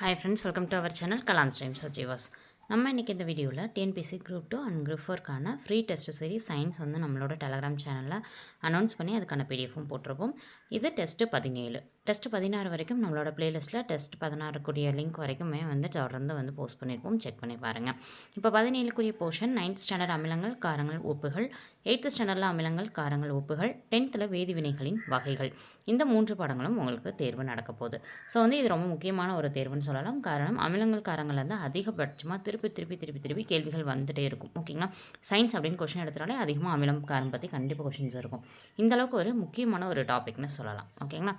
Hi friends welcome to our channel Kalam stream Sajeevas நம்ம இன்றைக்கி இந்த வீடியோவில் TNPSC group two and group ஃபோர்க்கான free test series science வந்து நம்மளோட டெலகிராம் சேனலில் அனௌன்ஸ் பண்ணி அதுக்கான பிடிஎஃபும் போட்டிருப்போம். இது டெஸ்ட்டு பதினேழு. டெஸ்ட்டு பதினாறு வரைக்கும் நம்மளோட ப்ளேலிஸ்ட்டில் டெஸ்ட் பதினாறுக்குரிய லிங்க் வரைக்குமே வந்து தொடர்ந்து வந்து போஸ்ட் பண்ணியிருப்போம் செக் பண்ணி பாருங்கள் இப்போ பதினேழுக்குரிய போர்ஷன் நைன்த் ஸ்டாண்டர்ட் அமிலங்கள் காரங்கள் உப்புகள் எயித்து ஸ்டாண்டர்டில் அமிலங்கள் காரங்கள் உப்புகள் டென்த்தில் வேதிவினைகளின் வகைகள். இந்த மூன்று பாடங்களும் உங்களுக்கு தேர்வு நடக்க போகுது. ஸோ வந்து இது ரொம்ப முக்கியமான ஒரு தேர்வுன்னு சொல்லலாம். காரணம் அமிலங்கள் காரங்கள் வந்து அதிகபட்சமாக திருப்பி திருப்பி திருப்பி திருப்பி கேள்விகள் வந்துகிட்டே இருக்கும். ஓகேங்களா சயின்ஸ் அப்படின்னு கொஷின் எடுத்தாலே அதிகமாக அமிலம் காரம் பற்றி கண்டிப்பாக கொஷின்ஸ் இருக்கும். இந்த அளவுக்கு ஒரு முக்கியமான ஒரு டாபிக்னு சொல்லலாம். ஓகேங்களா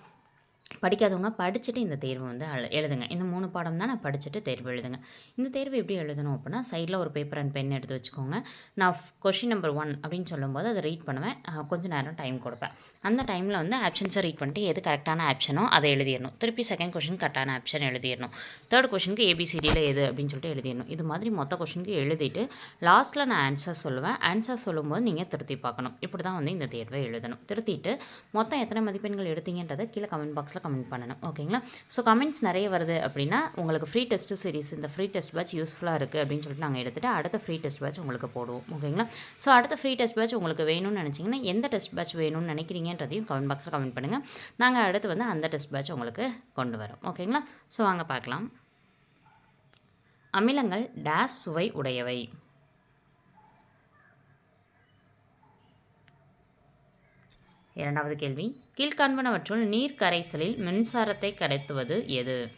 படிக்காதவங்க படிச்சுட்டு இந்த தேர்வு வந்து எழுதுங்க. இந்த மூணு பாடம் தான் நான் படிச்சுட்டு தேர்வு எழுதுங்க. இந்த தேர்வு எப்படி எழுதணும் அப்படின்னா சைடில் ஒரு பேப்பர் அண்ட் பென் எடுத்து வச்சுக்கோங்க. நான் கொஷின் நம்பர் ஒன் அப்படின்னு சொல்லும்போது அதை ரீட் பண்ணுவேன். கொஞ்சம் நேரம் டைம் கொடுப்பேன். அந்த டைமில் வந்து ஆப்ஷன்ஸை ரீட் பண்ணிட்டு எது கரெக்டான ஆப்ஷனோ அதை எழுதிடணும். திருப்பி செகண்ட் கொஷின் கரெக்டான ஆப்ஷன் எழுதிடணும். தேர்ட் கொஷனுக்கு ஏபிசிடியில் எது அப்படின்னு சொல்லிட்டு எழுதிடணும். இது மாதிரி மொத்த கொஷனுக்கு எழுதிட்டு லாஸ்ட்டில் நான் ஆன்சர் சொல்லுவேன். ஆன்சர் சொல்லும்போது நீங்கள் திருத்தி பார்க்கணும். இப்படி தான் வந்து இந்த தேர்வை எழுதணும். திருத்திட்டு மொத்தம் எத்தனை மதிப்பெண்கள் எடுத்தீங்கன்றதை கீழே கமெண்ட் பாக்ஸில் கமெண்ட் பண்ணணும். ஓகேங்களா ஸோ கமெண்ட்ஸ் நிறைய வருது அப்படின்னா உங்களுக்கு ஃப்ரீ டெஸ்ட் சீரிஸ் இந்த ஃப்ரீ டெஸ்ட் பேட்ச் யூஸ்ஃபுல்லாக இருக்குது அப்படின்னு சொல்லிட்டு நாங்கள் எடுத்துகிட்டு அடுத்த ஃப்ரீ டெஸ்ட் பேட்ச் உங்களுக்கு போடுவோம். ஓகேங்களா ஸோ அடுத்த ஃப்ரீ டெஸ்ட் பேட்ச் உங்களுக்கு வேணும்னு நினச்சிங்கன்னா எந்த டெஸ்ட் பேட்ச் வேணும்னு நினைக்கிறீங்கன்றதையும் கமெண்ட் பாக்ஸில் கமெண்ட் பண்ணுங்கள் நாங்கள் அடுத்து வந்து அந்த டெஸ்ட் பேட்ச் உங்களுக்கு கொண்டு வரோம். ஓகேங்களா ஸோ வாங்க பார்க்கலாம். அமிலங்கள் டேஸ் சுவை உடையவை. இரண்டாவது கேள்வி. கீழ்காண்பனவற்றுள் நீர் கரைசலில் மின்சாரத்தை கடத்துவது எது?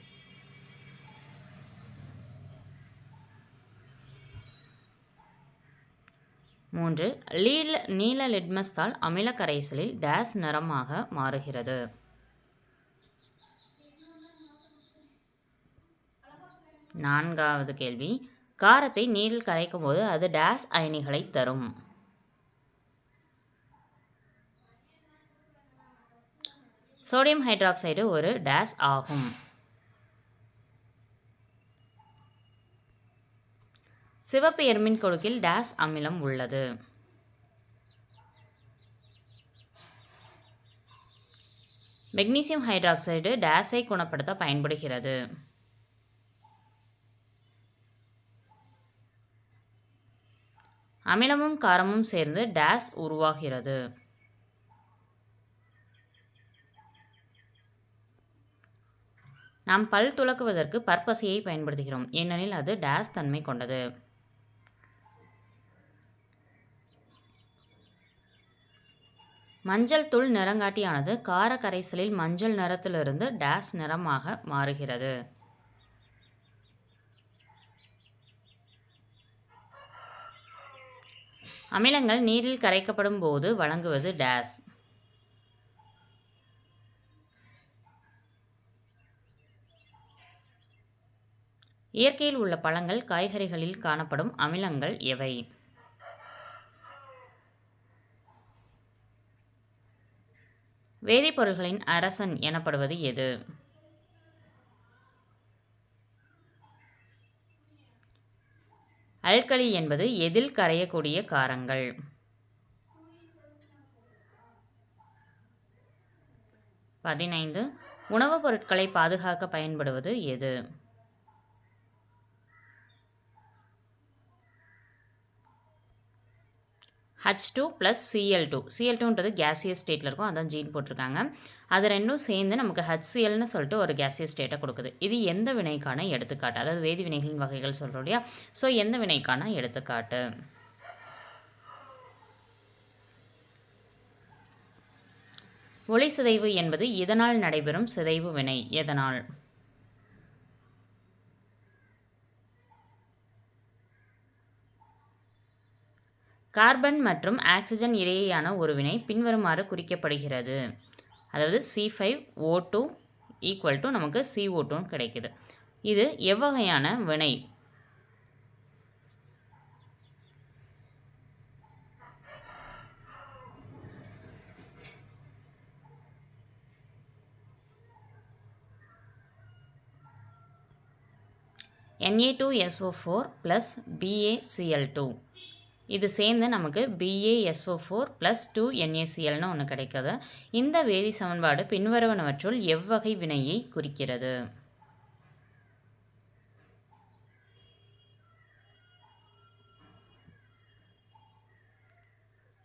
மூன்று. லீல நீல லிட்மஸ்தால் அமில கரைசலில் டேஸ் நிறமாக மாறுகிறது. நான்காவது கேள்வி. காரத்தை நீரில் கரைக்கும் போது அது டேஸ் அயனிகளை தரும். சோடியம் ஹைட்ராக்சைடு ஒரு டேஸ் ஆகும். சிவப்பு எர்மின் கொடுக்கில் டேஸ் அமிலம் உள்ளது. மெக்னீசியம் ஹைட்ராக்சைடு டேஸை குணப்படுத்த பயன்படுகிறது. அமிலமும் காரமும் சேர்ந்து டேஸ் உருவாகிறது. நாம் பல் துலக்குவதற்கு பற்பசையை பயன்படுத்துகிறோம். ஏனெனில் அது டேஸ் தன்மை கொண்டது. மஞ்சள் தூள் நிறங்காட்டியானது கார கரைசலில் மஞ்சள் நிறத்திலிருந்து டேஸ் நிறமாக மாறுகிறது. அமிலங்கள் நீரில் கரைக்கப்படும் போது வழங்குவது டேஸ். இயற்கையில் உள்ள பழங்கள் காய்கறிகளில் காணப்படும் அமிலங்கள் எவை? வேதிப்பொருள்களின் அரசன் எனப்படுவது எது? அல்கலி என்பது எதில் கரையக்கூடிய காரங்கள்? பதினைந்து. உணவுப் பொருட்களை பாதுகாக்க பயன்படுவது எது? H two plus CL two CL டூன்றது gaseous ஸ்டேட்டில் இருக்கும். அதான் ஜீன் போட்டிருக்காங்க. அது ரெண்டும் சேர்ந்து நமக்கு ஹச்சிஎல்னு சொல்லிட்டு ஒரு கேசியஸ் ஸ்டேட்டை கொடுக்குது. இது எந்த வினைக்கான எடுத்துக்காட்டு? அதாவது வேதி வினைகளின் வகைகள் சொல்கிறோம் இல்லையா? ஸோ எந்த வினைக்கான எடுத்துக்காட்டு? ஒளி சிதைவு என்பது இதனால் நடைபெறும் சிதைவு வினை? எதனால்? கார்பன் மற்றும் ஆக்சிஜன் இடையேயான ஒரு வினை பின்வருமாறு குறிக்கப்படுகிறது. அதாவது C five O two equal to நமக்கு CO2 டூன்னு கிடைக்குது. இது எவ்வகையான வினை? Na2SO4 four plus BaCl2 two இது சேர்ந்து நமக்கு பிஏஎஸ்ஓ ஃபோர் ப்ளஸ் டூ என்ஏசிஎல்னு ஒன்று கிடைக்கிது. இந்த வேதி சமன்பாடு பின்வருவனவற்றுள் எவ்வகை வினையை குறிக்கிறது?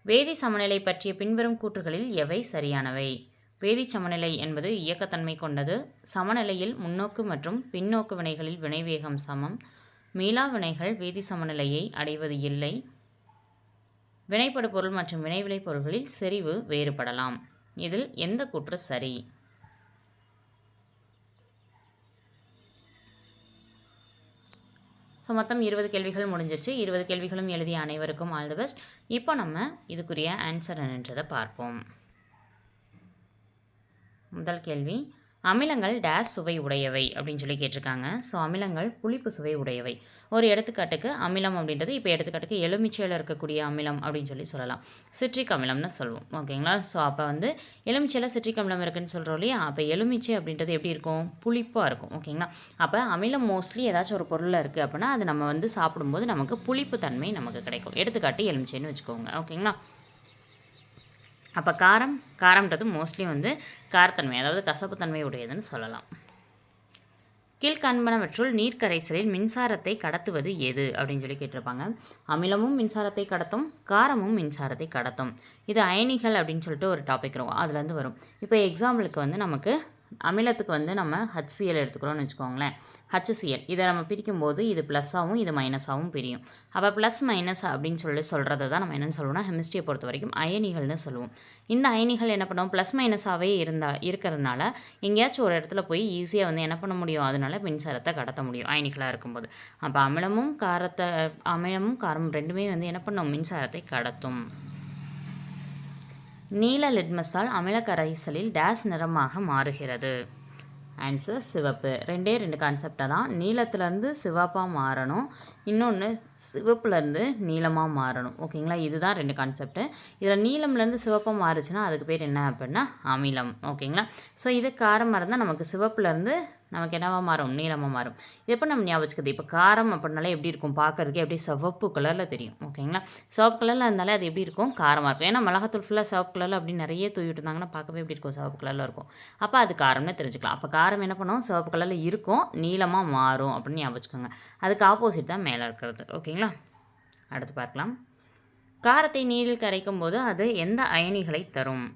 வேதி சமநிலை பற்றிய பின்வரும் கூற்றுகளில் எவை சரியானவை? வேதி சமநிலை என்பது இயக்கத்தன்மை கொண்டது. சமநிலையில் முன்னோக்கு மற்றும் பின்னோக்கு வினைகளில் வினைவேகம் சமம். மீளா வினைகள் வேதி சமநிலையை அடைவது இல்லை. வினைப்படு பொருள் மற்றும் வினைவிளை பொருள்களில் செறிவு வேறுபடலாம். இதில் எந்த கூற்று சரி? ஸோ மொத்தம் இருபது கேள்விகள் முடிஞ்சிருச்சு. இருபது கேள்விகளும் எழுதிய அனைவருக்கும் ஆல் தி பெஸ்ட் இப்போ நம்ம இதுக்குரிய ஆன்சர் என்னன்றதை பார்ப்போம். முதல் கேள்வி அமிலங்கள் டேஸ் சுவை உடையவை அப்படின்னு சொல்லி கேட்டிருக்காங்க. ஸோ அமிலங்கள் புளிப்பு சுவை உடையவை. ஒரு எடுத்துக்காட்டுக்கு அமிலம் அப்படின்றது இப்போ எடுத்துக்காட்டுக்கு எலுமிச்சையில் இருக்கக்கூடிய அமிலம் அப்படின்னு சொல்லி சொல்லலாம். சிட்ரிக் அமிலம்னு சொல்லுவோம். ஓகேங்களா? ஸோ அப்போ வந்து எலுமிச்சையில் சிட்ரிக் அமிலம் இருக்குன்னு சொல்கிறோம் இல்லையா? அப்போ எலுமிச்சை அப்படின்றது எப்படி இருக்கும்? புளிப்பாக இருக்கும். ஓகேங்களா? அப்போ அமிலம் மோஸ்ட்லி ஏதாச்சும் ஒரு பொருளில் இருக்குது அப்படின்னா அது நம்ம வந்து சாப்பிடும்போது நமக்கு புளிப்பு தன்மை நமக்கு கிடைக்கும். எடுத்துக்காட்டு எலுமிச்சைன்னு வச்சுக்கோங்க. ஓகேங்களா? அப்போ காரம் காரம்ன்றது மோஸ்ட்லி வந்து காரத்தன்மை அதாவது கசப்புத்தன்மை உடையதுன்னு சொல்லலாம். கீழ்காண்பனவற்றுள் நீர் கரைசலில் மின்சாரத்தை கடத்துவது எது? அப்படின்னு சொல்லி கேட்டிருப்பாங்க. அமிலமும் மின்சாரத்தை கடத்தும் காரமும் மின்சாரத்தை கடத்தும். இது அயனிகள் அப்படின்னு சொல்லிட்டு ஒரு டாபிக் இருக்கும். அதுலேருந்து வரும். இப்போ எக்ஸாம்பிளுக்கு வந்து நமக்கு அமிலத்துக்கு வந்து நம்ம ஹச்சிஎல் எடுத்துக்கிறோம்னு வச்சுக்கோங்களேன். ஹச்சிஎல் இதை நம்ம பிரிக்கும்போது இது ப்ளஸ்ஸாகவும் இது மைனஸாகவும் பிரியும். அப்போ ப்ளஸ் மைனஸ் அப்படின்னு சொல்லி சொல்கிறத தான் நம்ம என்னென்னு சொல்லுவோம்னா ஹெமிஸ்ட்ரியை பொறுத்த வரைக்கும் அயனிகள்னு சொல்லுவோம். இந்த அயனிகள் என்ன பண்ணுவோம் ப்ளஸ் மைனஸாகவே இருந்தால் இருக்கிறதுனால எங்கேயாச்சும் ஒரு இடத்துல போய் ஈஸியாக வந்து என்ன பண்ண முடியும்? அதனால மின்சாரத்தை கடத்த முடியும் அயனிகளாக இருக்கும்போது. அப்போ அமிலமும் காரத்தை அமிலமும் காரமும் ரெண்டுமே வந்து என்ன பண்ணும்? மின்சாரத்தை கடத்தும். நீல லிட்மஸால் அமில கரைசலில் டேஸ் நிறமாக மாறுகிறது. ஆன்சர் சிவப்பு. ரெண்டே ரெண்டு கான்செப்டை தான். நீளத்துலேருந்து சிவப்பாக மாறணும். இன்னொன்று சிவப்புலேருந்து நீளமாக மாறணும். ஓகேங்களா இதுதான் ரெண்டு கான்செப்ட்டு இதில் நீளம்லேருந்து சிவப்பாக மாறுச்சுன்னா அதுக்கு பேர் என்ன அப்படின்னா அமிலம். ஓகேங்களா ஸோ இது காரமாக இருந்தால் நமக்கு சிவப்புலேருந்து நமக்கு என்னவாக மாறும்? நீளமாக மாறும். இது எப்போ நம்ம ஞாபகம் வச்சுக்கிறது? இப்போ காரம் அப்படின்னாலே எப்படி இருக்கும்? பார்க்கறதுக்கே எப்படி சிவப்பு கலரில் தெரியும். ஓகேங்களா சிவப்பு கலரில் இருந்தாலே அது எப்படி இருக்கும்? காரமாக இருக்கும். ஏன்னா மிளகாத்தூள் ஃபுல்லாக சிவப்பு கலரில் அப்படி நிறைய தூவிட்டு இருந்தாங்கன்னா பார்க்கவே எப்படி இருக்கும்? சிவப்பு கலரில் இருக்கும். அப்போ அது காரம்னு தெரிஞ்சுக்கலாம். அப்போ காரம் என்ன பண்ணுவோம் சிவப்பு கலரில் இருக்கும். நீளமாக மாறும் அப்படின்னு ஞாபகம் வச்சுக்கோங்க. அதுக்கு ஆப்போசிட் தான் மேலே இருக்கிறது. ஓகேங்களா அடுத்து பார்க்கலாம். காரத்தை நீரில் கரைக்கும் போது அது எந்த அயனிகளை தரும்?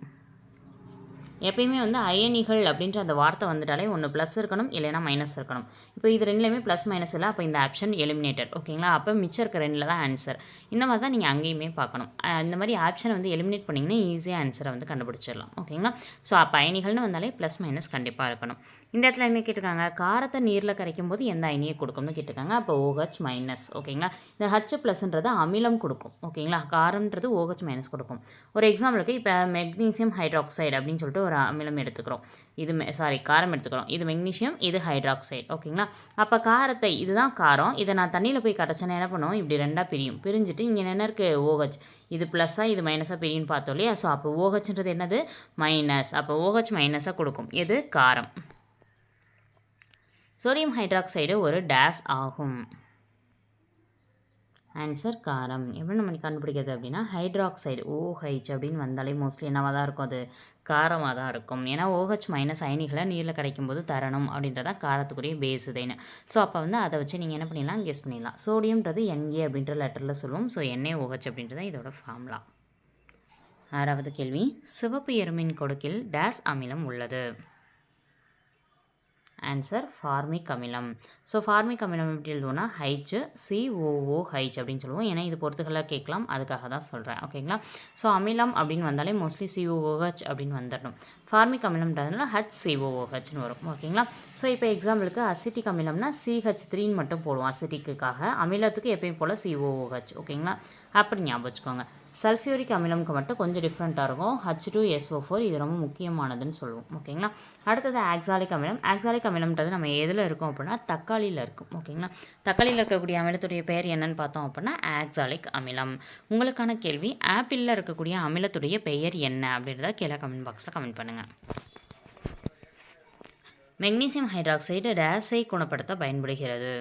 எப்பயுமே வந்து அயனிகள் அப்படின்ற அந்த வார்த்தை வந்துட்டாலே ஒன்று ப்ளஸ் இருக்கணும் இல்லைனா மைனஸ் இருக்கணும். இப்போ இது ரெண்டுலேயுமே ப்ளஸ் மைனஸ் இல்லை அப்போ இந்த ஆப்ஷன் எலிமினேட்டட் ஓகேங்களா அப்போ மிச்சம் இருக்க ரெண்டில் தான் ஆன்சர் இந்த மாதிரி தான் நீங்கள் அங்கேயுமே பார்க்கணும். இந்த மாதிரி ஆப்ஷனை வந்து எலிமினேட் பண்ணிங்கன்னா ஈஸியாக ஆன்சரை வந்து கண்டுபிடிச்சிடலாம். ஓகேங்களா ஸோ அப்போ அயனிகள்னு வந்தாலே ப்ளஸ் மைனஸ் கண்டிப்பாக இருக்கணும். இந்த இடத்துல என்ன கேட்டிருக்காங்க? காரத்தை நீரில் கரைக்கும் போது எந்த அயனியை கொடுக்கும்னு கேட்டிருக்காங்க. அப்போ ஓஹச் மைனஸ் ஓகேங்களா இந்த ஹச் ப்ளஸ்ன்றது அமிலம் கொடுக்கும் ஓகேங்களா காரம்ன்றது ஓஹெச் மைனஸ் கொடுக்கும். ஒரு எக்ஸாம்பிளுக்கு இப்போ மெக்னீசியம் ஹைட்ராக்சைடு அப்படின்னு சொல்லிட்டு ஒரு அமிலம் எடுத்துக்கிறோம். இது சாரி காரம் எடுத்துக்கிறோம். இது மெக்னீசியம் இது ஹைட்ராக்சைடு ஓகேங்களா அப்போ காரத்தை இதுதான் காரம். இதை நான் தண்ணியில் போய் கரைச்சேன்னா என்ன பண்ணுவோம் இப்படி ரெண்டாக பிரியும். பிரிஞ்சுட்டு இங்கே என்ன இருக்குது ஓஹெச் இது ப்ளஸ்ஸாக இது மைனஸாக பிரியும் பார்த்தோம் இல்லையா? ஸோ அப்போ ஓஹெச்ன்றது என்னது? மைனஸ் அப்போ ஓஹெச் மைனஸாக கொடுக்கும். எது? காரம். சோடியம் ஹைட்ராக்சைடு ஒரு டேஸ் ஆகும். ஆன்சர் காரம். எப்படி நம்ம கண்டுபிடிக்கிறது அப்படின்னா ஹைட்ராக்சைடு ஓஹெச் அப்படின்னு வந்தாலே மோஸ்ட்லி என்னவாக தான் இருக்கும் அது? காரமாக தான் இருக்கும். ஏன்னா ஓஹெச் மைனஸ் அயனிகளை நீரில் கிடைக்கும்போது தரணும் அப்படின்றதான் காரத்துக்குரிய பேஸ் இதுன்னு. ஸோ அப்போ வந்து அதை வச்சு நீங்கள் என்ன பண்ணிடலாம்? கெஸ் பண்ணிடலாம். சோடியம்ன்றது என்ஏ அப்படின்ற லெட்டரில் சொல்லுவோம். ஸோ NaOH அப்படின்றது இதோட ஃபார்முலா ஆறாவது கேள்வி. சிவப்பு எருமின் கொடுக்கில் டேஸ் அமிலம் உள்ளது. ஆன்சர் ஃபார்மிக் அமிலம் ஸோ ஃபார்மிக் அமிலம் எப்படி எழுதுவோம்னா ஹைச் சிஓஓ ஹைச் அப்படின்னு சொல்லுவோம். ஏன்னா இது பொறுத்துக்களாக கேட்கலாம். அதுக்காக தான் சொல்கிறேன் ஓகேங்களா ஸோ அமிலம் அப்படின்னு வந்தாலே மோஸ்ட்லி சிஓஓஹெச் அப்படின்னு வந்துடணும் ஃபார்மிக் அமிலம்ன்றதுனால ஹச் சிஓஓஹெச்னு வரும். ஓகேங்களா ஸோ இப்போ எக்ஸாம்பிளுக்கு அசிட்டிக் அமிலம்னா சிஹெச் த்ரீன்னு மட்டும் போடுவோம். அசிட்டிக்குக்காக அமிலத்துக்கு எப்பயும் போல் சிஓஓஹெச் ஓகேங்களா அப்படி ஞாபகம் வச்சுக்கோங்க. சல்ஃபியூரிக் அமிலம்க்கு மட்டும் கொஞ்சம் டிஃப்ரெண்ட்டாக இருக்கும். ஹச் டூ எஸ்ஓ ஃபோர் இது ரொம்ப முக்கியமானதுன்னு சொல்லுவோம். ஓகேங்களா அடுத்தது ஆக்சாலிக் அமிலம் ஆக்சாலிக் அமிலம்ன்றது நம்ம எதில் இருக்கும் அப்படின்னா தக்காளியில் இருக்கும். ஓகேங்களா தக்காளியில் இருக்கக்கூடிய அமிலத்துடைய பெயர் என்னன்னு பார்த்தோம் அப்படின்னா ஆக்சாலிக் அமிலம் உங்களுக்கான கேள்வி ஆப்பிளில் இருக்கக்கூடிய அமிலத்துடைய பெயர் என்ன அப்படின்றத கீழே கமெண்ட் பாக்ஸில் கமெண்ட் பண்ணுங்கள் மெக்னீசியம் ஹைட்ராக்சைடு ரேஸை குணப்படுத்த பயன்படுகிறது.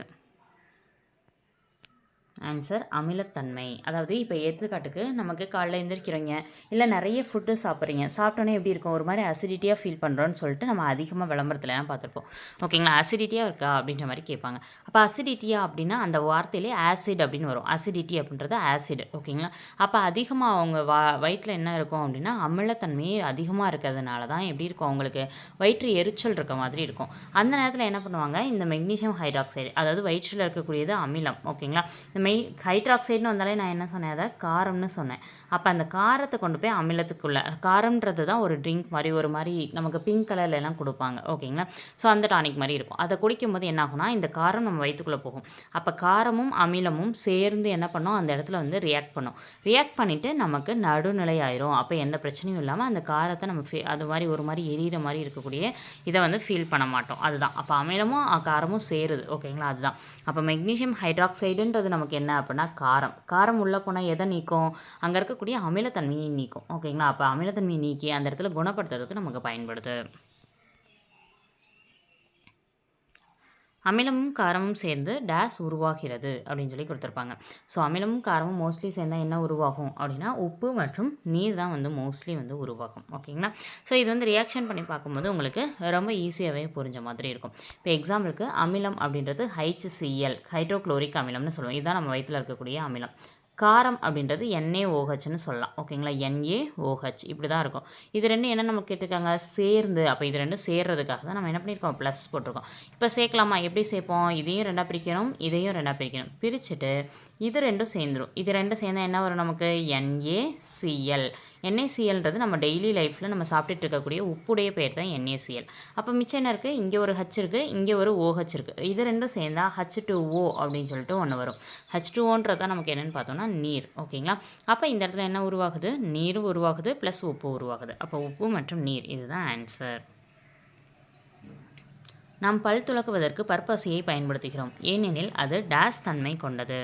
ஆன்சர் அமிலத்தன்மை. அதாவது இப்போ எடுத்துக்காட்டுக்கு நமக்கு காலைல எழுந்திரிக்கிறீங்க இல்லை நிறைய ஃபுட்டு சாப்பிட்றீங்க. சாப்பிட்டோன்னே எப்படி இருக்கும்? ஒரு மாதிரி அசிடிட்டியாக ஃபீல் பண்ணுறோன்னு சொல்லிட்டு நம்ம அதிகமாக விளம்பரத்துலலாம் பார்த்துருப்போம். ஓகேங்களா அசிடிட்டியாக இருக்கா? அப்படின்ற மாதிரி கேட்பாங்க. அப்போ அசிடிட்டியா அப்படின்னா அந்த வார்த்தையிலே ஆசிட் அப்படின்னு வரும். அசிடிட்டி அப்படின்றது ஆசிட் ஓகேங்களா அப்போ அதிகமாக அவங்க வா வயிற்றில் என்ன இருக்கும் அப்படின்னா அமிலத்தன்மையே அதிகமாக இருக்கிறதுனால தான் எப்படி இருக்கும் அவங்களுக்கு? வயிற்று எரிச்சல் இருக்க மாதிரி இருக்கும். அந்த நேரத்தில் என்ன பண்ணுவாங்க? இந்த மெக்னீஷியம் ஹைட்ராக்சைடு அதாவது வயிற்றில் இருக்கக்கூடியது அமிலம். ஓகேங்களா இந்த மெய் ஹைட்ராக்சைடுன்னு வந்தாலே நான் என்ன சொன்னேன்? அதை காரம்னு சொன்னேன். அப்போ அந்த காரத்தை கொண்டு போய் அமிலத்துக்குள்ளே காரம்ன்றது தான் ஒரு ட்ரிங்க் மாதிரி ஒரு மாதிரி நமக்கு பிங்க் கலர்ல எல்லாம் கொடுப்பாங்க. ஓகேங்களா ஸோ அந்த டானிக் மாதிரி இருக்கும். அதை குடிக்கும்போது என்ன ஆகும்னா இந்த காரம் நம்ம வயிற்றுக்குள்ளே போகும். அப்போ காரமும் அமிலமும் சேர்ந்து என்ன பண்ணோம்? அந்த இடத்துல வந்து ரியாக்ட் பண்ணும். ரியாக்ட் பண்ணிவிட்டு நமக்கு நடுநிலை ஆயிரும். அப்போ எந்த பிரச்சனையும் இல்லாமல் அந்த காரத்தை நம்ம ஃபீ அது மாதிரி ஒரு மாதிரி எரியிற மாதிரி இருக்கக்கூடிய இதை வந்து ஃபீல் பண்ண மாட்டோம். அதுதான். அப்போ அமிலமும் காரமும் சேருது. ஓகேங்களா அதுதான். அப்போ மெக்னீஷியம் ஹைட்ராக்சைடுன்றது நமக்கு என்ன அப்படின்னா காரம். காரம் உள்ளே போனால் எதை நீக்கும்? அங்கே இருக்கக்கூடிய அமிலத்தன்மையை நீக்கும். ஓகேங்களா? அப்போ அமிலத்தன்மையை நீக்கி அந்த இடத்துல குணப்படுத்துறதுக்கு நமக்கு பயன்படுது. அமிலமும் காரமும் சேர்ந்து டேஸ் உருவாகிறது அப்படின்னு சொல்லி கொடுத்துருப்பாங்க. ஸோ அமிலமும் காரமும் மோஸ்ட்லி சேர்ந்தால் என்ன உருவாகும் அப்படின்னா உப்பு மற்றும் நீர் தான் வந்து மோஸ்ட்லி வந்து உருவாகும். ஓகேங்களா ஸோ இது வந்து ரியாக்ஷன் பண்ணி பார்க்கும்போது உங்களுக்கு ரொம்ப ஈஸியாகவே புரிஞ்ச மாதிரி இருக்கும். இப்போ எக்ஸாம்பிளுக்கு அமிலம் அப்படின்றது HCl ஹைட்ரோக்ளோரிக் அமிலம்னு சொல்லுவோம். இதுதான் நம்ம வயிற்றில் இருக்கக்கூடிய அமிலம். காரம் அப்படின்றது NaOHன்னு சொல்லலாம். ஓகேங்களா? என்ஏ ஓஹச் இப்படி தான் இருக்கும். இது ரெண்டும் என்ன நம்ம கேட்டிருக்காங்க? சேர்ந்து. அப்போ இது ரெண்டும் சேர்றதுக்காக தான் நம்ம என்ன பண்ணியிருக்கோம்? ப்ளஸ் போட்டிருக்கோம். இப்போ சேர்க்கலாமா? எப்படி சேர்ப்போம்? இதையும் ரெண்டாக பிரிக்கணும். இதையும் ரெண்டாக பிரிக்கணும். பிரிச்சுட்டு இது ரெண்டும் சேர்ந்துடும் இது ரெண்டும் சேர்ந்தா என்ன வரும் நமக்கு? என்ஏசிஎல் என்ஏசிஎல்ன்றது நம்ம டெய்லி லைஃப்பில் நம்ம சாப்பிட்டுட்டு இருக்கக்கூடிய உப்புடைய பேர் தான் என்ஏசிஎல் அப்போ மிச்சம் என்ன இருக்குது இங்கே ஒரு ஹச் இருக்குது இங்கே ஒரு ஓஹச் இருக்குது இது ரெண்டும் சேர்ந்தால் ஹச் டூ ஓ அப்படின்னு சொல்லிட்டு ஒன்று வரும். ஹச் டூ ஓன்றது தான் நமக்கு என்னென்னு பார்த்தோம்னா நீர் ஓகேங்களா? அப்போ இந்த இடத்துல என்ன உருவாகுது? நீரும் உருவாகுது ப்ளஸ் உப்பு உருவாகுது. அப்போ உப்பு மற்றும் நீர் இதுதான் ஆன்சர் நாம் பல் துலக்குவதற்கு பற்பசையை பயன்படுத்துகிறோம். ஏனெனில் அது டேஸ் தன்மை கொண்டது.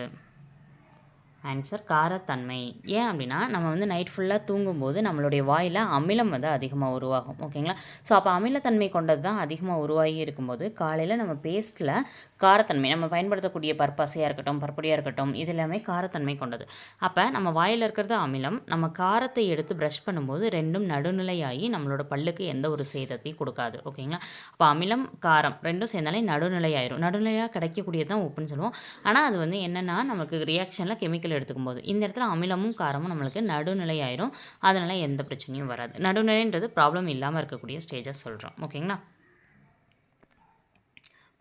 ஆன்சர் காரத்தன்மை. ஏன் அப்படின்னா நம்ம வந்து நைட் ஃபுல்லாக தூங்கும்போது நம்மளுடைய வாயில் அமிலம் வந்து அதிகமாக உருவாகும் ஓகேங்களா? ஸோ அப்போ அமிலத்தன்மை கொண்டது தான் அதிகமாக உருவாகி இருக்கும்போது காலையில் நம்ம பேஸ்ட்டில் காரத்தன்மை நம்ம பயன்படுத்தக்கூடிய பற்பசையாக இருக்கட்டும் பற்படியாக இருக்கட்டும் இது எல்லாமே காரத்தன்மை கொண்டது. அப்போ நம்ம வாயில் இருக்கிறது அமிலம் நம்ம காரத்தை எடுத்து ப்ரஷ் பண்ணும்போது ரெண்டும் நடுநிலையாகி நம்மளோட பல்லுக்கு எந்த ஒரு சேதத்தையும் கொடுக்காது. ஓகேங்களா? அப்போ அமிலம் காரம் ரெண்டும் சேர்ந்தாலே நடுநிலையாயிரும். நடுநிலையாக கிடைக்கக்கூடியது தான் உப்புன்னு சொல்லுவோம். ஆனால் அது வந்து என்னென்னா நமக்கு ரியாக்ஷனில் கெமிக்கல் எடுத்துக்கும் போது இந்த இடத்துல அமிலமும் காரமும் நம்மளுக்கு நடுநிலை ஆயிரும் அதனால் எந்த பிரச்சனையும் வராது. நடுநிலைன்றது ப்ராப்ளம் இல்லாமல் இருக்கக்கூடிய ஸ்டேஜை சொல்கிறோம் ஓகேங்களா?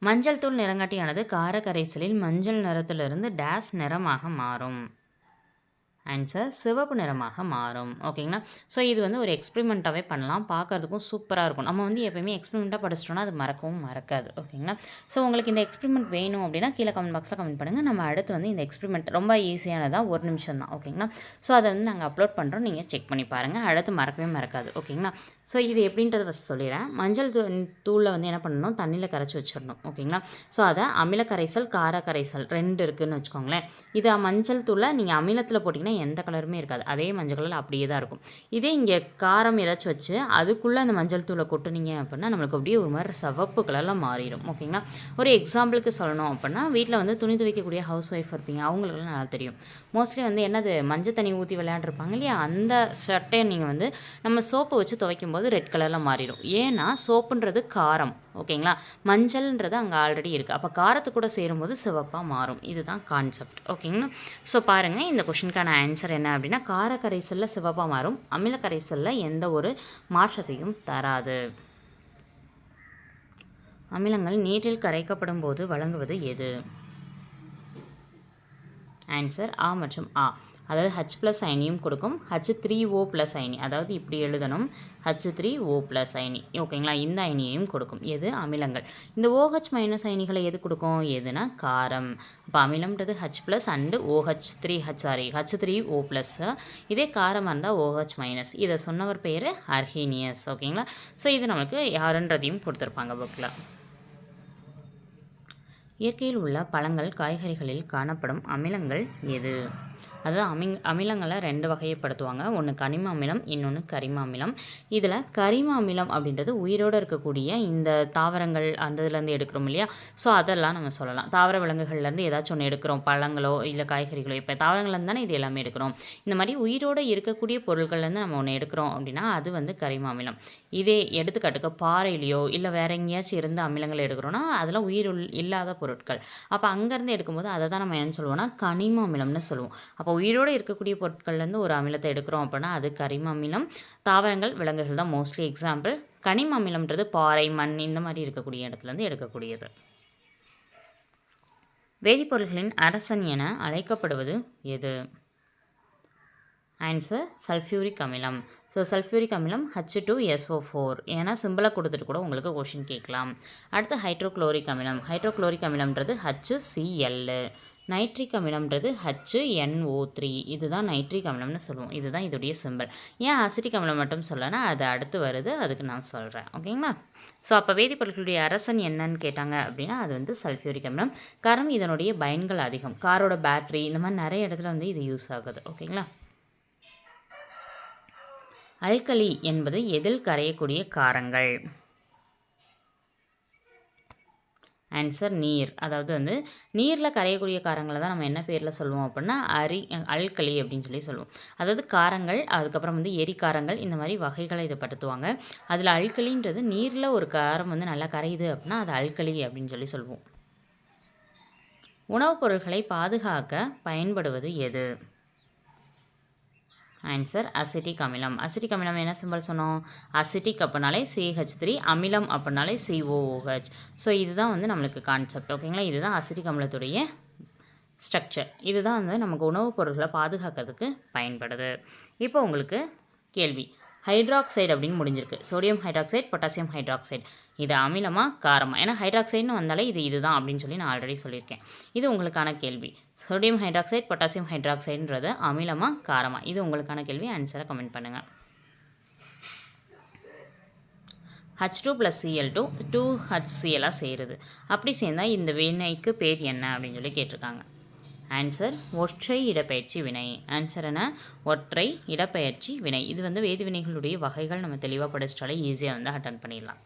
மஞ்சள் தூள் நிறங்காட்டியானது கார கரைசலில் மஞ்சள் நிறத்திலிருந்து டேஸ் நிறமாக மாறும். ஆன்சர் சிவப்பு நிறமாக மாறும். ஓகேங்களா ஸோ இது வந்து ஒரு எக்ஸ்பெரிமெண்ட்டாகவே பண்ணலாம். பார்க்கறதுக்கும் சூப்பராக இருக்கும். நம்ம வந்து எப்பயுமே எக்ஸ்பெரிமெண்ட்டாக படிச்சிட்டோம்னா அது மறக்கவும் மறக்காது. ஓகேங்களா ஸோ உங்களுக்கு இந்த எக்ஸ்பெரிமெண்ட் வேணும் அப்படின்னா கீழே கமெண்ட் பாக்ஸில் கமெண்ட் பண்ணுங்கள் நம்ம அடுத்து வந்து இந்த எக்ஸ்பெரிமெண்ட் ரொம்ப ஈஸியானதாக ஒரு நிமிஷம் தான் ஓகேங்களா ஸோ அதை வந்து நாங்கள் அப்லோட் பண்ணுறோம் நீங்கள் செக் பண்ணி பாருங்கள் அடுத்து மறக்கவே மறக்காது. ஓகேங்களா ஸோ இது எப்படின்றத ஃபஸ்ட் சொல்லிடுறேன். மஞ்சள் தூ தூளில் வந்து என்ன பண்ணணும்? தண்ணியில் கரைச்சி வச்சிடணும். ஓகேங்களா? ஸோ அதை அமில கரைசல் கார கரைசல் ரெண்டு இருக்குதுன்னு வச்சுக்கோங்களேன். இது மஞ்சள் தூளை நீங்கள் அமிலத்தில் போட்டிங்கன்னா எந்த கலருமே இருக்காது. அதே மஞ்சள் கலர் அப்படியே தான் இருக்கும். இதே இங்கே காரம் ஏதாச்சும் வச்சு அதுக்குள்ளே அந்த மஞ்சள் தூளை கொட்டுனீங்க அப்படின்னா நம்மளுக்கு அப்படியே ஒரு மாதிரி சிவப்பு கலரில் மாறிடும். ஓகேங்களா? ஒரு எக்ஸாம்பிளுக்கு சொல்லணும் அப்படின்னா வீட்டில் வந்து துணி துவைக்கக்கூடிய ஹவுஸ் ஒய்ஃப் இருப்பீங்க. அவங்களுக்குலாம் நல்லா தெரியும். மோஸ்ட்லி வந்து என்னது? மஞ்சள் தண்ணி ஊற்றி விளையாண்டுருப்பாங்க இல்லையா? அந்த ஷர்ட்டை நீங்கள் வந்து நம்ம சோப்பு வச்சு துவைக்கும் போது ரெட் கலரில் மாறிடும். ஏன்னா சோப்புன்றது காரம் ஓகேங்களா? மஞ்சள்ன்றது அங்கே ஆல்ரெடி இருக்குது அப்போ காரத்து கூட சேரும்போது சிவப்பாக மாறும். இதுதான் கான்செப்ட் ஓகேங்களா? ஸோ பாருங்கள் இந்த கொஷினுக்கான ஆன்சர் என்ன அப்படின்னா கார கரைசலில் சிவப்பாக மாறும். அமில கரைசலில் எந்த ஒரு மாற்றத்தையும் தராது. அமிலங்கள் நீரில் கரைக்கப்படும் போது வழங்குவது எது? ஆன்சர் ஆ மற்றும் ஆ அதாவது ஹச் ப்ளஸ் அயனியும் கொடுக்கும். ஹச் த்ரீ ஓ ப்ளஸ் அயனி அதாவது இப்படி எழுதணும். ஹச் த்ரீ ஓ ப்ளஸ் அயனி ஓகேங்களா இந்த அயனியையும் கொடுக்கும். எது? அமிலங்கள். இந்த ஓஹெச் மைனஸ் அயனிகளை எது கொடுக்கும்? எதுனா காரம். இப்போ அமிலம்ன்றது H plus and OH three H sorry H three O plus இதே காரமாக இருந்தால் ஓஹெச் மைனஸ் இதை சொன்னவர் பேர் அர்ஹீனியஸ் ஓகேங்களா ஸோ இது நம்மளுக்கு யாருன்றதையும் கொடுத்துருப்பாங்க புக்கில் இயற்கையில் உள்ள பழங்கள் காய்கறிகளில் காணப்படும் அமிலங்கள் எது? அதாவது அமி அமிலங்களை ரெண்டு வகைப்படுத்துவாங்க. ஒன்று கனிம அமிலம் இன்னொன்று கரிம அமிலம். இதில் கரிம அமிலம் அப்படின்றது உயிரோடு இருக்கக்கூடிய இந்த தாவரங்கள் அந்த இதுலேருந்து எடுக்கிறோம் இல்லையா? ஸோ அதெல்லாம் நம்ம சொல்லலாம். தாவர விலங்குகள்லேருந்து ஏதாச்சும் ஒன்று எடுக்கிறோம். பழங்களோ இல்லை காய்கறிகளோ இப்போ தாவரங்கள்லேருந்து தானே இது எல்லாமே எடுக்கிறோம். இந்த மாதிரி உயிரோடு இருக்கக்கூடிய பொருட்கள்லேருந்து நம்ம ஒன்று எடுக்கிறோம் அப்படின்னா அது வந்து கரிம அமிலம். இதே எடுத்துக்காட்டுக்கு பாறையிலையோ இல்லை வேற எங்கேயாச்சும் இருந்து அமிலங்கள் எடுக்கிறோன்னா அதெல்லாம் உயிர் உள்- இல்லாத பொருட்கள். அப்போ அங்கேருந்து எடுக்கும்போது அதை தான் நம்ம என்ன சொல்லுவோம்னா கனிம அமிலம்னு சொல்லுவோம். அப்போ உயிரோடு இருக்கக்கூடிய பொருட்கள்லேருந்து ஒரு அமிலத்தை எடுக்கிறோம் அப்படின்னா அது கரிம அமிலம் தாவரங்கள் விலங்குகள் தான் மோஸ்ட்லி எக்ஸாம்பிள் கனிம அமிலம்ன்றது பாறை மண் இந்த மாதிரி இருக்கக்கூடிய இடத்துலேருந்து எடுக்கக்கூடியது. வேதிப்பொருட்களின் அரசன் என அழைக்கப்படுவது எது? ஆன்சர் சல்ஃபியூரிக் அமிலம். ஸோ சல்ஃபியூரிக் அமிலம் ஹச் டூ எஸ்ஓ ஃபோர் ஏன்னா சிம்பிளாக கொடுத்துட்டு கூட உங்களுக்கு கொஷின் கேட்கலாம். அடுத்து ஹைட்ரோக்ளோரிக் அமிலம். ஹைட்ரோக்ளோரிக் அமிலம்ன்றது ஹச் சிஎல்லு நைட்ரிக் அமிலம்ன்றது ஹச் என்ஓ த்ரீ இதுதான் நைட்ரிக் அமிலம்னு சொல்லுவோம். இதுதான் இதோடைய சிம்பிள் ஏன் அசிட்டிக் அமிலம் மட்டும் சொல்லனா அது அடுத்து வருது அதுக்கு நான் சொல்கிறேன் ஓகேங்களா ஸோ அப்போ வேதிப்பொருட்களுடைய அரசன் என்னன்னு கேட்டாங்க அப்படின்னா அது வந்து சல்ஃபியூரிக் அமிலம் காரணம் இதனுடைய பயன்கள் அதிகம். காரோட பேட்டரி இந்த மாதிரி நிறைய இடத்துல வந்து இது யூஸ் ஆகுது. ஓகேங்களா அல்கலி என்பது எதில் கரையக்கூடிய காரங்கள். ஆன்சர் நீர். அதாவது வந்து நீரில் கரையக்கூடிய காரங்களை தான் நம்ம என்ன பேரில் சொல்லுவோம் அப்படின்னா அரி அல்கலி அப்படின்னு சொல்லி சொல்லுவோம். அதாவது காரங்கள் அதுக்கப்புறம் வந்து எரிக்காரங்கள் இந்த மாதிரி வகைகளை இதை படுத்துவாங்க. அதில் அல்கலின்றது நீரில் ஒரு காரம் வந்து நல்லா கரையுது அப்படின்னா அது அல்கலி அப்படின்னு சொல்லி சொல்லுவோம். உணவுப் பொருட்களை பாதுகாக்க பயன்படுவது எது? ஆன்சர் அசிட்டிக் அமிலம் அசிட்டிக் அமிலம் என்ன சிம்பிள் சொன்னோம்? அசிட்டிக் அப்படின்னாலே சிஹெச் த்ரீ அமிலம் அப்படின்னாலே சிஓஓஹெச் ஸோ இதுதான் வந்து நம்மளுக்கு கான்செப்ட் ஓகேங்களா இதுதான் அசிட்டிக் அமிலத்துடைய ஸ்ட்ரக்சர் இதுதான் வந்து நமக்கு உணவுப் பொருட்களை பாதுகாக்கிறதுக்கு பயன்படுது. இப்போ உங்களுக்கு கேள்வி. ஹைட்ராக்சைடு அப்படின்னு முடிஞ்சிருக்கு. சோடியம் ஹைட்ராக்சைடு பொட்டாசியம் ஹைட்ராக்சைடு இது அமிலமாக காரமாக ஏன்னா ஹைட்ராக்சைடுன்னு வந்தாலே இது இதுதான் அப்படின்னு சொல்லி நான் ஆல்ரெடி சொல்லியிருக்கேன். இது உங்களுக்கான கேள்வி. சோடியம் ஹைட்ராக்சைடு பொட்டாசியம் ஹைட்ராக்சைடுன்றது அமிலமாக காரமாக இது உங்களுக்கான கேள்வி. ஆன்சரை கமெண்ட் பண்ணுங்கள் H two plus CL two two H சிஎலாக சேருது. அப்படி சேர்ந்தால் இந்த வினைக்கு பேர் என்ன அப்படின்னு சொல்லி கேட்டிருக்காங்க. ஆன்சர் ஒற்றை இடப்பெயர்ச்சி வினை. ஆன்சர் என்ன? ஒற்றை இடப்பெயர்ச்சி வினை. இது வந்து வேதி வினைகளுடைய வகைகள் நம்ம தெளிவாக படிச்சிட்டாலே ஈஸியாக வந்து அட்டன் பண்ணிடலாம்.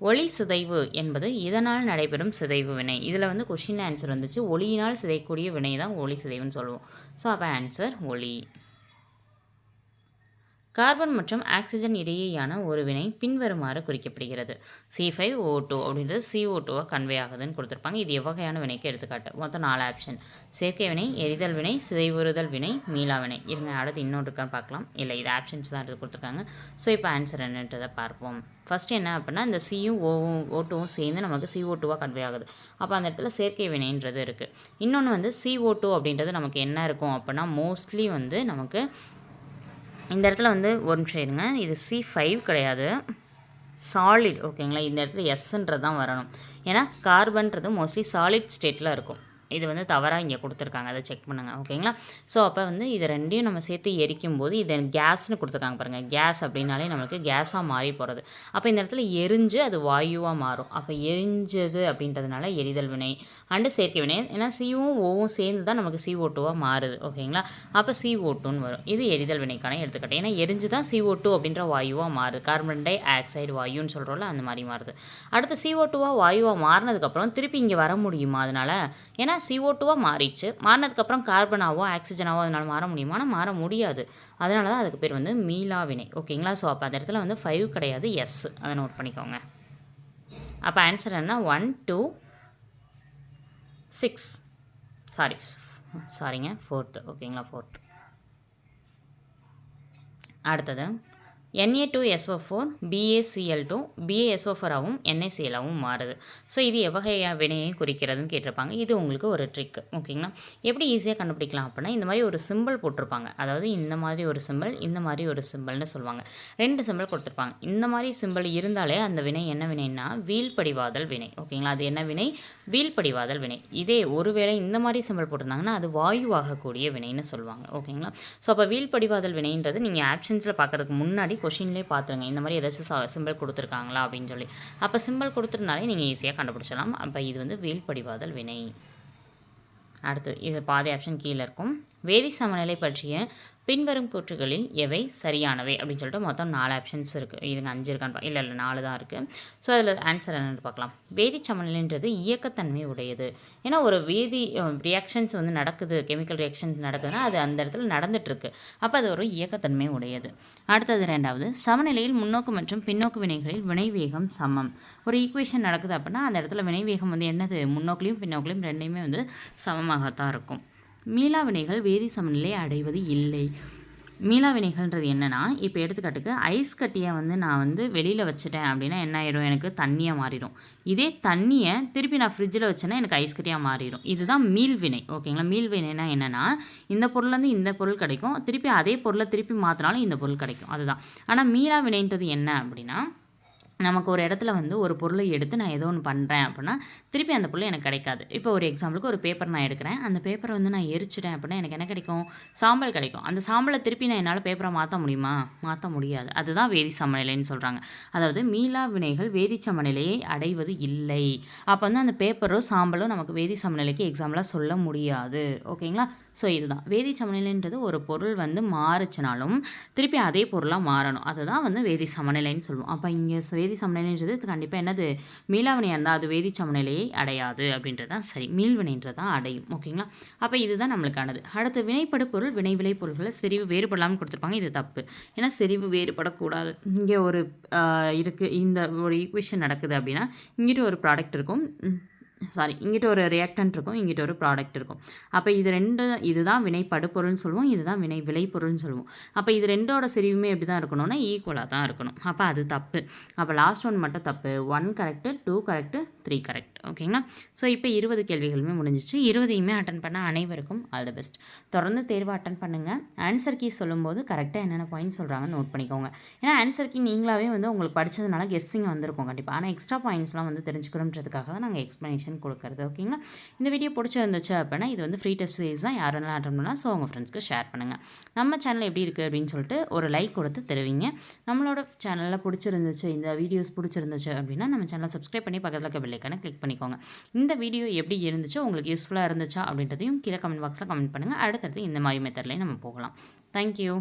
ஒளி சிதைவு என்பது இதனால் நடைபெறும் சிதைவு வினை? இதில் வந்து கொஷின் ஆன்சர் வந்துச்சு. ஒளியினால் சிதைக்கூடிய வினை தான் ஒளி சிதைவுன்னு சொல்லுவோம். ஸோ அப்போ ஆன்சர் ஒளி. கார்பன் மற்றும் ஆக்சிஜன் இடையேயான ஒரு வினை பின்வருமாறு குறிக்கப்படுகிறது. சி ஃபைவ் ஓ டூ அப்படின்றது CO2 டூவாக கன்வே ஆகுதுன்னு கொடுத்துருப்பாங்க. இது எவ்வகையான வினைக்கு எடுத்துக்காட்டு? மொத்தம் நாலு ஆப்ஷன் செயற்கை வினை எரிதல் வினை சிதைவுறுதல் வினை மீளா வினை. இருங்க அடுத்து இன்னொன்று இருக்கான்னு பார்க்கலாம். இல்லை இது ஆப்ஷன்ஸ் தான் எடுத்து கொடுத்துருக்காங்க. ஸோ இப்போ ஆன்சர் என்னன்றதை பார்ப்போம். ஃபஸ்ட் என்ன அப்படின்னா இந்த சியும் ஓவும் ஓ சேர்ந்து நமக்கு CO2 டூவாக கன்வே ஆகுது. அப்போ அந்த இடத்துல செயற்கை வினைன்றது இருக்குது இன்னொன்று வந்து CO2 டூ அப்படின்றது நமக்கு என்ன இருக்கும் அப்படின்னா மோஸ்ட்லி வந்து நமக்கு இந்த இடத்துல வந்து ஒரு நிமிஷம் இருங்க இது சி ஃபைவ் கிடையாது. சாலிட் ஓகேங்களா இந்த இடத்துல எஸ்ன்றது தான் வரணும். ஏன்னா கார்பன்றது மோஸ்ட்லி சாலிட் ஸ்டேட்டில் இருக்கும். இது வந்து தவறாக இங்கே கொடுத்துருக்காங்க. அதை செக் பண்ணுங்கள் ஓகேங்களா ஸோ அப்போ வந்து இது ரெண்டையும் நம்ம சேர்த்து எரிக்கும் போது இது கேஸ்னு கொடுத்துருக்காங்க பாருங்கள் கேஸ் அப்படின்னாலே நம்மளுக்கு கேஸாக மாறி போகிறது அப்போ இந்த இடத்துல எரிஞ்சு அது வாயுவாக மாறும். அப்போ எரிஞ்சது அப்படின்றதுனால எரிதல் வினை அண்டு செயற்கை வினை. ஏன்னா சிவும் ஓவும் சேர்ந்து தான் நமக்கு சிஓ டூவாக மாறுது. ஓகேங்களா அப்போ சிஓ டூன்னு வரும். இது எரிதல் வினைக்கான எடுத்துக்கிட்டேன் ஏன்னா எரிஞ்சு தான் சிஓ டூ அப்படின்ற வாயுவாக மாறுது. கார்பன் டை ஆக்சைடு வாயுன்னு சொல்கிறோம்ல அந்த மாதிரி மாறுது. அடுத்து சிஓ டூவாக வாயுவாக மாறினதுக்கப்புறம் திருப்பி இங்கே வர முடியுமா அதனால்? ஏன்னா சிஓ டூவாக மாறிடுச்சு. மாறினதுக்கப்புறம் கார்பனாவோ ஆக்சிஜனாவோ அதனால் மாற முடியுமானா மாற முடியாது. அதனால தான் அதுக்கு பேர் வந்து மீளா வினை. ஓகேங்களா ஸோ அப்போ அந்த இடத்துல வந்து ஃபைவ் கிடையாது எஸ் அதை நோட் பண்ணிக்கோங்க. அப்போ ஆன்சர் என்ன? ஒன் டூ சிக்ஸ் சாரி சாரிங்க ஃபோர்த்து ஓகேங்களா ஃபோர்த்து அடுத்தது. NA two SO four BACL two BASO ஃபோராகவும் என்ஏசிஎலாகவும் மாறுது. ஸோ இது எவ்வகைய வினையை குறிக்கிறதுன்னு கேட்டிருப்பாங்க. இது உங்களுக்கு ஒரு ட்ரிக் ஓகேங்களா எப்படி ஈஸியாக கண்டுபிடிக்கலாம் அப்படின்னா இந்த மாதிரி ஒரு சிம்பிள் போட்டிருப்பாங்க. அதாவது இந்த மாதிரி ஒரு சிம்பிள் இந்த மாதிரி ஒரு சிம்பிள்னு சொல்லுவாங்க. ரெண்டு சிம்பிள் கொடுத்துருப்பாங்க. இந்த மாதிரி சிம்பிள் இருந்தாலே அந்த வினை என்ன வினைன்னா வீழ்படிவாதல் வினை ஓகேங்களா அது என்ன வினை? வீழ்படிவாதல் வினை. இதே ஒருவேளை இந்த மாதிரி சிம்பிள் போட்டிருந்தாங்கன்னா அது வாயுவாகக்கூடிய வினைன்னு சொல்லுவாங்க ஓகேங்களா ஸோ அப்போ வீழ்படிவாதல் வினைன்றது நீங்கள் ஆப்ஷன்ஸில் பார்க்கறதுக்கு முன்னாடி கொஷின்லேயே பார்த்துருங்க இந்த மாதிரி ஏதாச்சும் சிம்பிள் கொடுத்துருக்காங்களா அப்படின்னு சொல்லி. அப்போ சிம்பிள் கொடுத்துருந்தாலே நீங்கள் ஈஸியாக கண்டுபிடிச்சலாம் அப்போ இது வந்து வீழ்படிவாதல் வினை. அடுத்து இது பாதி ஆப்ஷன் கீழே இருக்கும். வேதி சமநிலை பற்றிய பின்வரும் கூற்றுகளில் எவை சரியானவை அப்படின்னு சொல்லிட்டு மொத்தம் நாலு ஆப்ஷன்ஸ் இருக்குது இருங்க அஞ்சு இருக்கான்னு பா இல்லை இல்லை நாலு தான் இருக்குது ஸோ அதில் ஆன்சர் என்னென்னு பார்க்கலாம். வேதி சமநிலைன்றது இயக்கத்தன்மை உடையது. ஏன்னா ஒரு வேதி ரியாக்ஷன்ஸ் வந்து நடக்குது கெமிக்கல் ரியாக்ஷன்ஸ் நடக்குதுன்னா அது அந்த இடத்துல நடந்துகிட்ருக்கு அப்போ அது ஒரு இயக்கத்தன்மை உடையது. அடுத்தது ரெண்டாவது சமநிலையில் முன்னோக்கு மற்றும் பின்னோக்கு வினைகளில் வினைவேகம் சமம். ஒரு ஈக்குவேஷன் நடக்குது அப்படின்னா அந்த இடத்துல வினைவேகம் வந்து என்னது? முன்னோக்கிலையும் பின்னோக்கிலையும் ரெண்டையுமே வந்து சமமாகத்தான் இருக்கும். மீளா வினைகள் வேதி சமநிலை அடைவது இல்லை. மீளா வினைகள்ன்றது என்னென்னா இப்போ எடுத்துக்காட்டுக்கு ஐஸ் கட்டியை வந்து நான் வந்து வெளியில் வச்சுட்டேன் அப்படின்னா என்ன ஆயிடும் எனக்கு தண்ணியாக மாறிடும் இதே தண்ணியை திருப்பி நான் ஃப்ரிட்ஜில் வச்சேன்னா எனக்கு ஐஸ் கட்டியாக மாறிடும் இதுதான் மீள்வினை ஓகேங்களா? மீள்வினைனா என்னென்னா இந்த பொருள்லேருந்து இந்த பொருள் கிடைக்கும். திருப்பி அதே பொருளை திருப்பி மாற்றினாலும் இந்த பொருள் கிடைக்கும். அதுதான். ஆனால் மீளா வினைன்றது என்ன அப்படின்னா நமக்கு ஒரு இடத்துல வந்து ஒரு பொருளை எடுத்து நான் ஏதோ ஒன்று பண்ணுறேன் அப்படின்னா திருப்பி அந்த பொருள் எனக்கு கிடைக்காது. இப்போ ஒரு எக்ஸாம்பிளுக்கு ஒரு பேப்பர் நான் எடுக்கிறேன். அந்த பேப்பரை வந்து நான் எரிச்சிட்டேன் அப்படின்னா எனக்கு என்ன கிடைக்கும்? சாம்பல் கிடைக்கும். அந்த சாம்பலை திருப்பி நான் என்னால் பேப்பரை மாற்ற முடியுமா? மாற்ற முடியாது. அதுதான் வேதி சமநிலைன்னு சொல்கிறாங்க அதாவது மீளா வினைகள் வேதி சமநிலையை அடைவது இல்லை. அப்போ வந்து அந்த பேப்பரோ சாம்பலோ நமக்கு வேதி சமநிலைக்கு எக்ஸாம்பிளாக சொல்ல முடியாது. ஓகேங்களா? ஸோ இதுதான். வேதி சமநிலைன்றது ஒரு பொருள் வந்து மாறுச்சுனாலும் திருப்பி அதே பொருளாக மாறணும். அதுதான் வந்து வேதி சமநிலைன்னு சொல்லுவோம். அப்போ இங்கே வேதி சமநிலைன்றது கண்டிப்பாக என்னது? மீளாவினை இருந்தால் அது வேதி சமநிலையை அடையாது அப்படின்றது தான் சரி. மீள்வினைன்றது தான் அடையும். ஓகேங்களா? அப்போ இதுதான் நம்மளுக்கானது. அடுத்து வினைப்படு பொருள் வினை விளை பொருள்களை செறிவு வேறுபடலாம்னு கொடுத்துருப்பாங்க. இது தப்பு. ஏன்னா செறிவு வேறுபடக்கூடாது. இங்கே ஒரு இருக்குது இந்த ஒரு ஈக்குவேஷன் நடக்குது அப்படின்னா இங்கிட்டு ஒரு ப்ராடக்ட் இருக்கும். சாரி இங்கிட்ட ஒரு ரியாக்டன்ட் இருக்கும் இங்கிட்ட ஒரு ப்ராடக்ட் இருக்கும். அப்போ இது ரெண்டு இதுதான் வினை படுபொருள்னு சொல்லுவோம் இதுதான் வினை விளைபொருள்னு சொல்லுவோம். அப்போ இது ரெண்டோட செறிவுமே எப்படி தான் இருக்கணும்னா ஈக்குவலாக தான் இருக்கணும். அப்போ அது தப்பு. அப்போ லாஸ்ட் ஒன் மட்டும் தப்பு. One correct two correct three correct ஓகேங்களா ஸோ இப்போ இருபது கேள்விகளுமே முடிஞ்சிச்சு. இருபதையுமே அட்டன் பண்ண அனைவருக்கும் ஆல் த பெஸ்ட் தொடர்ந்து தேர்வு அட்டன் பண்ணுங்கள் ஆன்சர் கீ சொல்லும்போது கரெக்டாக என்னென்ன பாயிண்ட் சொல்கிறாங்கன்னு நோட் பண்ணிக்கோங்க. ஏன்னா ஆன்சர் கீ நீங்களாவே வந்து உங்களுக்கு படித்ததுனால கெஸ்ஸிங் வந்திருக்கும் கண்டிப்பாக ஆனால் எக்ஸ்ட்ரா பாயிண்ட்ஸ்லாம் வந்து தெரிஞ்சுக்கணுன்றதுக்காக தான் நாங்கள் எக்ஸ்ப்ளனேஷன் கொடுக்குறது. ஓகேங்களா இந்த வீடியோ பிடிச்சிருந்துச்சு அப்படின்னா இது வந்து ஃப்ரீ டெஸ்ட் சீரிஸ் தான். வேணாலும் அட்டன் பண்ணலாம். ஸோ உங்கள் ஃப்ரெண்ட்ஸ்க்கு ஷேர் பண்ணுங்கள் நம்ம சேனல் எப்படி இருக்குது அப்படின்னு சொல்லிட்டு ஒரு லைக் கொடுத்து தெரிவிங்க. நம்மளோட சேனலில் பிடிச்சிருந்துச்சு இந்த வீடியோஸ் பிடிச்சிருந்துச்சு அப்படின்னா நம்ம சேனலை சப்ஸ்கிரைப் பண்ணி பக்கத்தில் இருக்க பெல்லைக்கான கிளிக் பண்ணிக்கோங்க. இந்த வீடியோ எப்படி இருந்துச்சோ உங்களுக்கு யூஸ்ஃபுல்லாக இருந்துச்சா அப்படின்றதையும் கீழே கமெண்ட் பாக்ஸில் கமெண்ட் பண்ணுங்கள் அடுத்தடுத்து இந்த மாதிரி மெத்தட்லேயும் நம்ம போகலாம். தேங்க்யூ